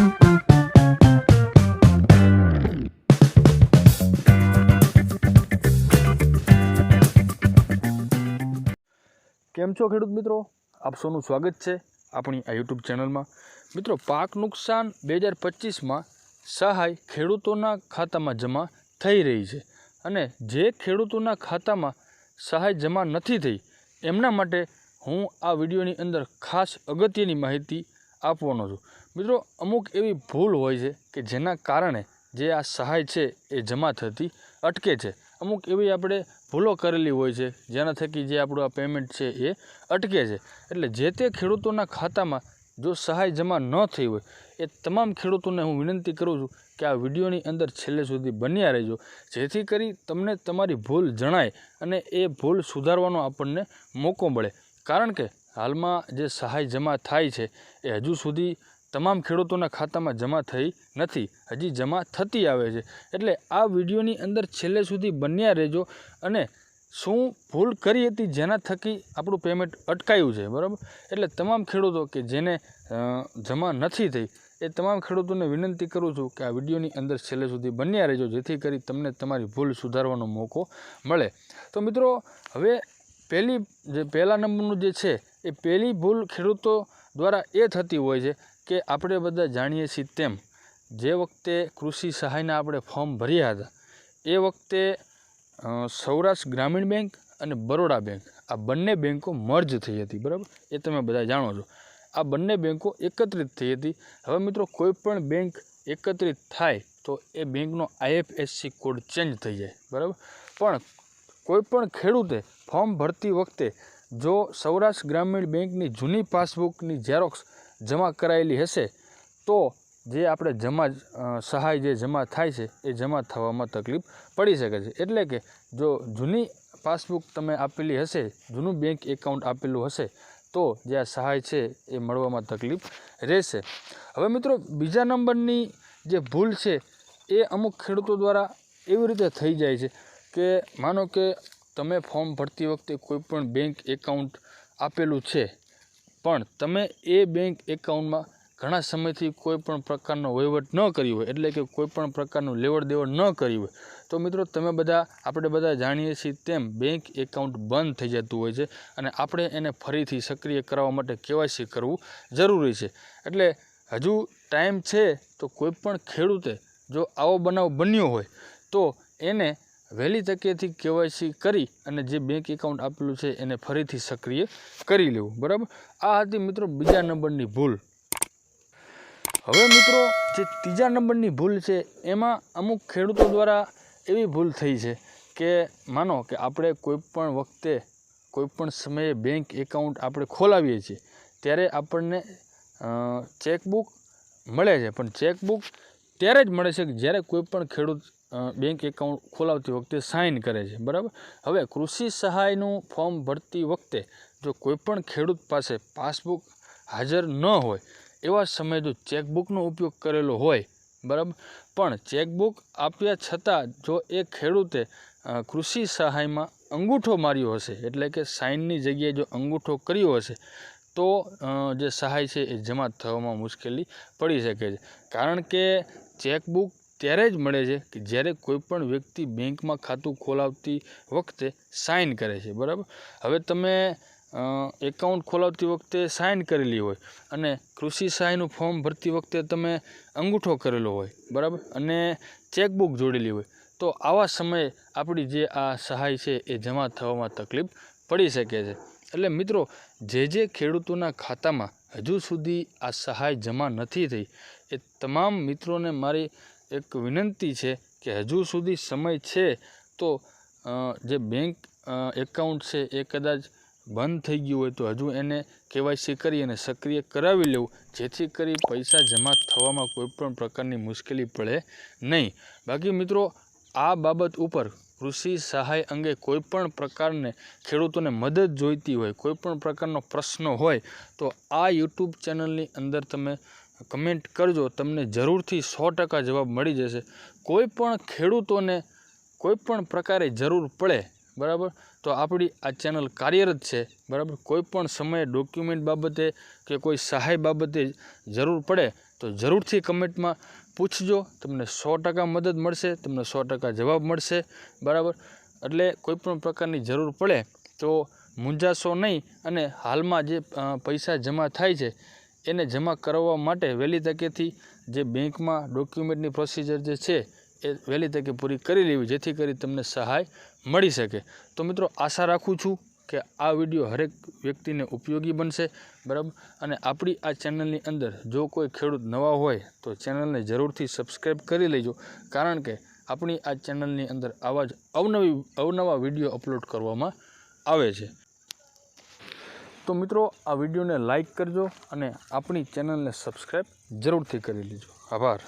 કેમ છો ખેડૂત મિત્રો? આપ સૌનું સ્વાગત છે આપણી આ યુટ્યુબ ચેનલમાં. મિત્રો, પાક નુકસાન બે હજાર પચીસમાં સહાય ખેડૂતોના ખાતામાં જમા થઈ રહી છે અને જે ખેડૂતોના ખાતામાં સહાય જમા નથી થઈ, એમના માટે હું આ વિડીયોની અંદર ખાસ અગત્યની માહિતી આપવાનો છું. મિત્રો, અમુક એવી ભૂલ હોય છે કે જેના કારણે જે આ સહાય છે એ જમા થતી અટકે છે. અમુક એવી આપણે ભૂલો કરેલી હોય છે, જેના થકી જે આપણું આ પેમેન્ટ છે એ અટકે છે. એટલે જે તે ખેડૂતોના ખાતામાં જો સહાય જમા ન થઈ હોય, એ તમામ ખેડૂતોને હું વિનંતી કરું છું કે આ વિડીયોની અંદર છેલ્લે સુધી બન્યા રહેજો. જેથી કરી તમને તમારી ભૂલ જણાય અને એ ભૂલ સુધારવાનો આપણને મોકો મળે. કારણ કે હાલમાં જે સહાય જમા થાય છે, એ હજુ સુધી તમામ ખેડૂતોના ખાતામાં જમા થઈ નથી. હજી જમા થતી આવે છે. એટલે આ વિડીયોની અંદર છેલ્લે સુધી બન્યા રહેજો અને શું ભૂલ કરી હતી જેના થકી આપણું પેમેન્ટ અટકાયું છે, બરાબર? એટલે તમામ ખેડૂતો કે જેને જમા નથી થઈ, એ તમામ ખેડૂતોને વિનંતી કરું છું કે આ વિડીયોની અંદર છેલ્લે સુધી બન્યા રહેજો, જેથી કરી તમને તમારી ભૂલ સુધારવાનો મોકો મળે. તો મિત્રો, હવે પહેલી, જે પહેલા નંબરનું જે છે, એ પહેલી ભૂલ ખેડૂતો દ્વારા એ થતી હોય છે કે આપણે બધા જાણીએ છીએ તેમ, જે વખતે કૃષિ સહાયના આપણે ફોર્મ ભર્યા હતા, એ વખતે સૌરાષ્ટ્ર ગ્રામીણ બેંક અને બરોડા બેંક, આ બંને બેંકો મર્જ થઈ હતી, બરાબર? એ તમે બધા જાણો છો. આ બંને બેંકો એકત્રિત થઈ હતી. હવે મિત્રો, કોઈ પણ બેંક એકત્રિત થાય, તો એ બેંકનો આઈએફએસસી કોડ ચેન્જ થઈ જાય, બરાબર? પણ કોઈપણ ખેડૂતે ફોર્મ ભરતી વખતે, જો સૌરાષ્ટ્ર ગ્રામીણ બેંકની જૂની પાસબુકની ઝેરોક્સ જમા કરાયેલી હશે, તો જે આપણે જમા સહાય જે જમા થાય છે, એ જમા થવામાં તકલીફ પડી શકે છે. એટલે કે જો જૂની પાસબુક તમે આપેલી હશે, જૂનું બેંક એકાઉન્ટ આપેલું હશે, તો જે આ સહાય છે એ મળવામાં તકલીફ રહેશે. હવે મિત્રો, બીજા નંબરની જે ભૂલ છે, એ અમુક ખેડૂતો દ્વારા એવી રીતે થઈ જાય છે કે માનો કે તમે ફોર્મ ભરતી વખતે કોઈપણ બેંક એકાઉન્ટ આપેલું છે પણ તમે એ બેંક એકાઉન્ટમાં ઘણા સમયથી કોઈ પણ પ્રકારનો વહીવટ ન કર્યો હોય, એટલે કે કોઈ પણ પ્રકારનું લેવડ દેવડ ન કર્યું હોય, તો મિત્રો તમે બધા, આપણે બધા જાણીએ છીએ તેમ બેંક એકાઉન્ટ બંધ થઈ જતું હોય છે અને આપણે એને ફરીથી સક્રિય કરાવવા માટે કેવાયસી કરવું જરૂરી છે. એટલે હજુ ટાઈમ છે તો કોઈ પણ ખેડૂતે જો આવો બનાવ બન્યો હોય, તો એને વહેલી તકેથી કેવાયસી કરી અને જે બેંક એકાઉન્ટ આપેલું છે એને ફરીથી સક્રિય કરી લેવું. બરાબર? આ હતી મિત્રો બીજા નંબરની ભૂલ. હવે મિત્રો જે ત્રીજા નંબરની ભૂલ છે એમાં અમુક ખેડૂતો દ્વારા એવી ભૂલ થઈ છે કે માનો કે આપણે કોઈ પણ વખતે કોઈપણ સમયે બેંક એકાઉન્ટ આપણે ખોલાવીએ છીએ, ત્યારે આપણને ચેકબુક મળે છે. પણ ચેકબુક ત્યારે જ મળે છે કે જ્યારે કોઈ પણ ખેડૂત બેંક એકાઉન્ટ ખોલાવતી વખતે સાઇન કરે છે, બરાબર? હવે કૃષિ સહાયનું ફોર્મ ભરતી વખતે જો કોઈપણ ખેડૂત પાસે પાસબુક હાજર ન હોય, એવા સમયે જો ચેકબુકનો ઉપયોગ કરેલો હોય, બરાબર? પણ ચેકબુક આપ્યા છતાં જો એ ખેડૂતે કૃષિ સહાયમાં અંગૂઠો માર્યો હશે, એટલે કે સાઇનની જગ્યાએ જો અંગૂઠો કર્યો હશે, તો જે સહાય છે એ જમા થવામાં મુશ્કેલી પડી શકે છે. કારણ કે ચેકબુક ત્યારે જ મળે છે કે જ્યારે કોઈપણ વ્યક્તિ બેંકમાં ખાતું ખોલાવતી વખતે સાઇન કરે છે, બરાબર? હવે તમે એકાઉન્ટ ખોલાવતી વખતે સાઇન કરેલી હોય અને કૃષિ સહાયનું ફોર્મ ભરતી વખતે તમે અંગૂઠો કરેલો હોય, બરાબર? અને ચેકબુક જોડેલી હોય, તો આવા સમયે આપણી જે આ સહાય છે એ જમા થવામાં તકલીફ પડી શકે છે. એટલે મિત્રો, જે જે ખેડૂતોના ખાતામાં હજુ સુધી આ સહાય જમા નથી થઈ, એ તમામ મિત્રોને મારી એક વિનંતી છે કે હજુ સુધી સમય છે તો જે બેંક એકાઉન્ટ છે એ કદાચ બંધ થઈ ગયું હોય તો હજુ એને કેવાયસી કરી અને સક્રિય કરાવી લેવું, જેથી કરી પૈસા જમા થવામાં કોઈ પણ પ્રકારની મુશ્કેલી પડે નહીં. બાકી મિત્રો, આ બાબત ઉપર કૃષિ સહાય અંગે કોઈ પણ પ્રકારને ખેડૂતોને મદદ જોઈતી હોય, કોઈ પણ પ્રકારનો પ્રશ્ન હોય, તો આ યુટ્યુબ ચેનલની અંદર તમે કમેન્ટ કરજો, તમને જરૂરથી સો ટકા જવાબ મળી જશે. કોઈ પણ ખેડૂતોને કોઈ પણ પ્રકારે જરૂર પડે, બરાબર? તો આપણી આ ચેનલ કાર્યરત છે, બરાબર? કોઈ પણ સમયે ડોક્યુમેન્ટ બાબતે કે કોઈ સહાય બાબતે જરૂર પડે, તો જરૂરથી કમેન્ટમાં પૂછજો. તમને સો ટકા મદદ મળશે, તમને સો ટકા જવાબ મળશે, બરાબર? એટલે કોઈપણ પ્રકારની જરૂર પડે, તો મૂંઝાશો નહીં. અને હાલમાં જે પૈસા જમા થાય છે એને જમા કરાવવા માટે વહેલી તકેથી જે બેંકમાં ડોક્યુમેન્ટની પ્રોસિજર જે છે, એ વહેલી તકે પૂરી કરી લેવી, જેથી કરી તમને સહાય મળી શકે. તો મિત્રો, આશા રાખું છું કે આ વીડિયો હરેક વ્યક્તિને ઉપયોગી બનશે, બરાબર? અને આપણી આ ચેનલની અંદર જો કોઈ ખેડૂત નવા હોય, તો ચેનલને જરૂરથી સબસ્ક્રાઈબ કરી લેજો. કારણ કે આપણી આ ચેનલની અંદર આવા જ અવનવી, અવનવા વીડિયો અપલોડ કરવામાં આવે છે. તો મિત્રો આ વિડીયોને લાઇક કરજો અને આપણી ચેનલને સબસ્ક્રાઈબ જરૂરથી કરી લેજો. આભાર.